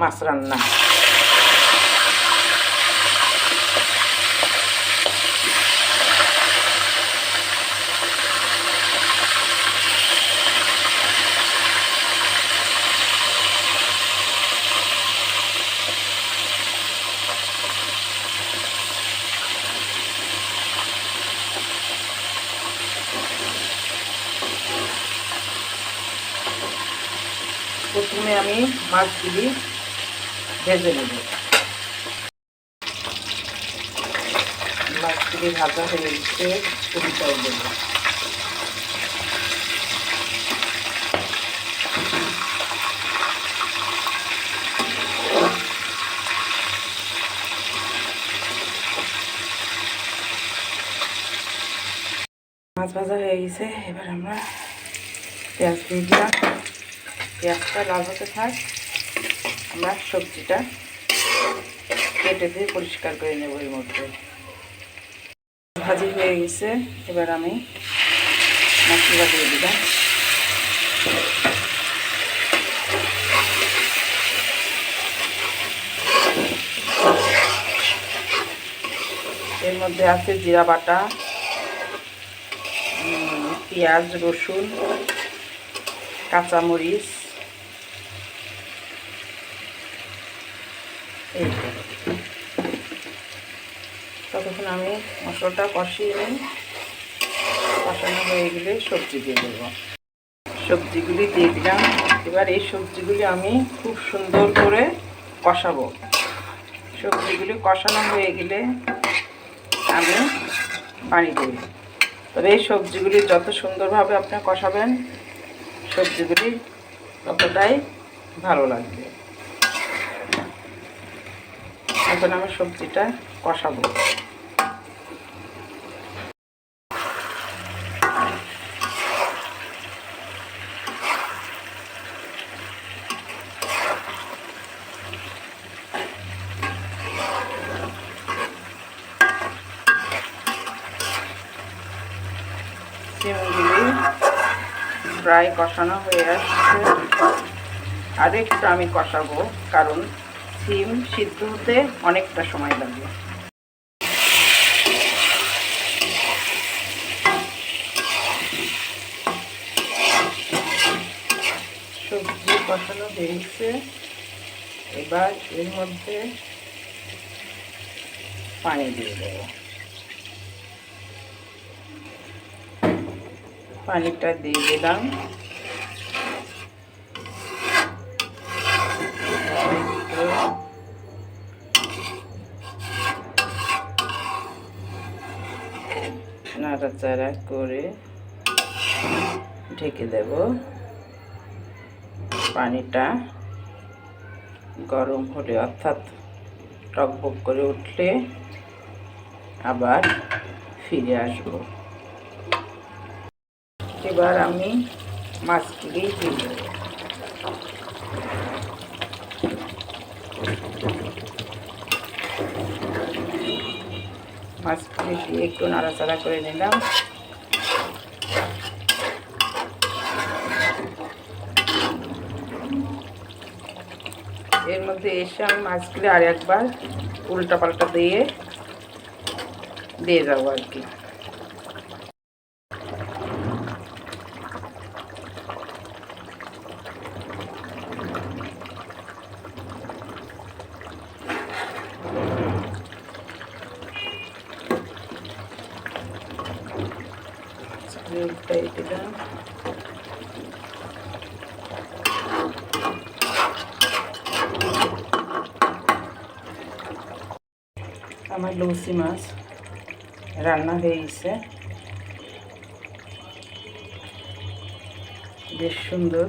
মাছ রান্না। প্রথমে আমি মাছগুলি ভেজে নেব। মাছগুলি ভাজা হয়ে গেছে পুরিটাও দেবো মাছ ভাজা হয়ে গেছে, এবার আমরা পেঁয়াজ দিয়ে দিলাম। পেঁয়াজটা লাল হতে থাক। আমরা সবজিটা কেটে দিয়ে পরিষ্কার করে নেব এর মধ্যে। ভাজি হয়ে গেছে, এবার আমি মশলা দিয়ে দিলাম। এর মধ্যে আছে জিরা বাটা পেঁয়াজ, রসুন, কাঁচামরিচ আমি মশলাটা কষিয়ে নিই কষানো হয়ে গেলে সবজি দিয়ে দেবো। সবজিগুলি দিয়ে দিলাম। এবার এই সবজিগুলি আমি খুব সুন্দর করে কষাবো। সবজিগুলি কষানো হয়ে গেলে আমি পানি দেব। তবে এই সবজিগুলি যত সুন্দরভাবে আপনি কষাবেন, সবজিগুলি ততটাই ভালো লাগবে। এখন আমি সবজিটা কষাবো। সিমগুলি প্রায় কষানো হয়ে আসছে। আর একটু আমি কষাবো, কারণ সিম সিদ্ধ হতে অনেকটা সময় লাগে। সবজি কষানো হয়ে গেছে এবার এর মধ্যে পানি দিয়ে দেবো। পানিটা দিয়ে দিলাম। নাড়াচাড়া করে ঢেকে দেব। পানিটা গরম হলে অর্থাৎ টকবক করে উঠলে আবার ফিরে আসব। এবার আমি মাছগুলি দিয়ে দেবো। মাছগুলি দিয়ে একটু নাড়াচাড়া করে নিলাম। এর মধ্যে এসে আমি মাছগুলি আর একবার উল্টা পাল্টা দিয়ে দিয়ে যাব আর কি। উল্টাই দিলাম আমার লুসি মাছ রান্না হয়ে বেশ সুন্দর।